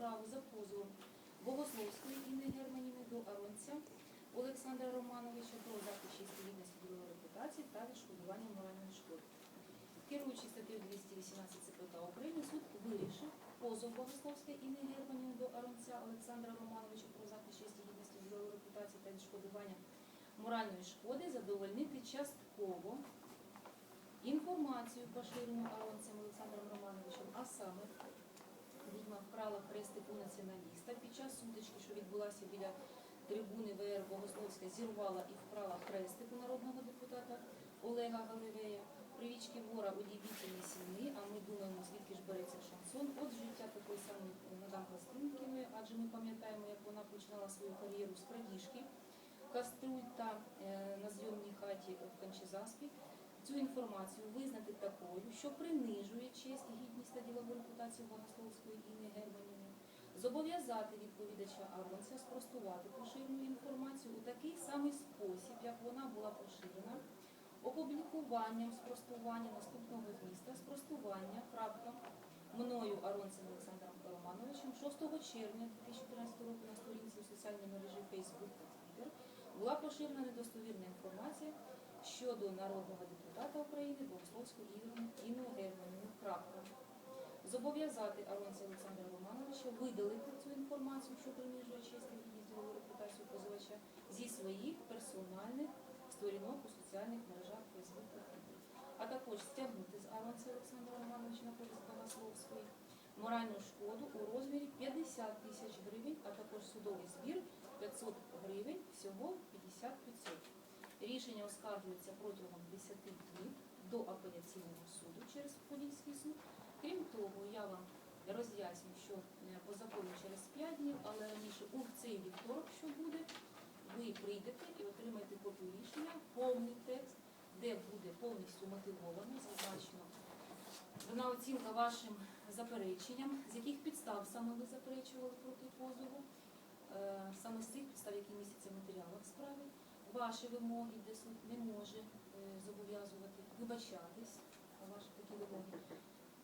справу за позовом Богословської Інни Германівни до Аронця Олександра Романовича про захист чисті судової репутації та відшкодування моральної шкоди. Керуючи статтею 218 ЦПК України, суд вирішив позов Богословської Інни Германівни до Аронця Олександра Романовича про захист чисті судової репутації та відшкодування моральної шкоди задовольнити частково. Інформацію поширену Аронцем Олександром Романовичем, а саме відьма вкрала хрестик у націоналіста під час сутички, що відбулася біля трибуни ВР Богословська, зірвала і вкрала хрестик у народного депутата Олега Галевея. Привічки вора у дібітельні сіни, а ми думаємо, звідки ж береться шансон. От життя такої самої мадам Пластинкіної, адже ми пам'ятаємо, як вона починала свою кар'єру з крадіжки каструль та е, на зйомній хаті в Кончезаспі. Цю інформацію визнати такою, що принижує честь, гідність та ділову репутацію Богословської Інни Германівни, зобов'язати відповідача Аронця спростувати поширену інформацію у такий самий спосіб, як вона була поширена, опублікуванням спростування наступного зміста, спростування, крапка, мною Аронцем Олександром Романовичем 6 червня 2013 року на сторінці у соціальній мережі Facebook та Twitter була поширена недостовірна інформація щодо народного депутата України Богословського Ігоря Інну Германівну Крапка. Зобов'язати Аронця Олександра Романовича видалити цю інформацію, що принижує честь і ділову репутацію позивача зі своїх персональних сторінок у соціальних мережах Facebook. А також стягнути з Аронця Олександра Романовича на користь Богословської моральну шкоду у розмірі 50 тисяч гривень, а також судовий збір 500 гривень, всього 50 500. Рішення оскаржується протягом 10 днів до апеляційного суду через Подільський суд. Крім того, я вам роз'ясню, що е, по закону через 5 днів, але раніше у цей вівторок, що буде, ви прийдете і отримаєте копію рішення, повний текст, де буде повністю мотивовано, зазначено дана оцінка вашим запереченням, з яких підстав саме ви заперечували проти позову, е, саме з цих підстав, ваші вимоги, де суд не може е, зобов'язувати вибачатись на ваші такі вимоги.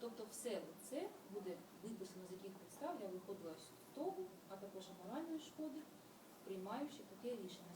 Тобто все це буде виписано, з яких підстав я виходила з того, а також аморальної моральної шкоди, приймаючи таке рішення.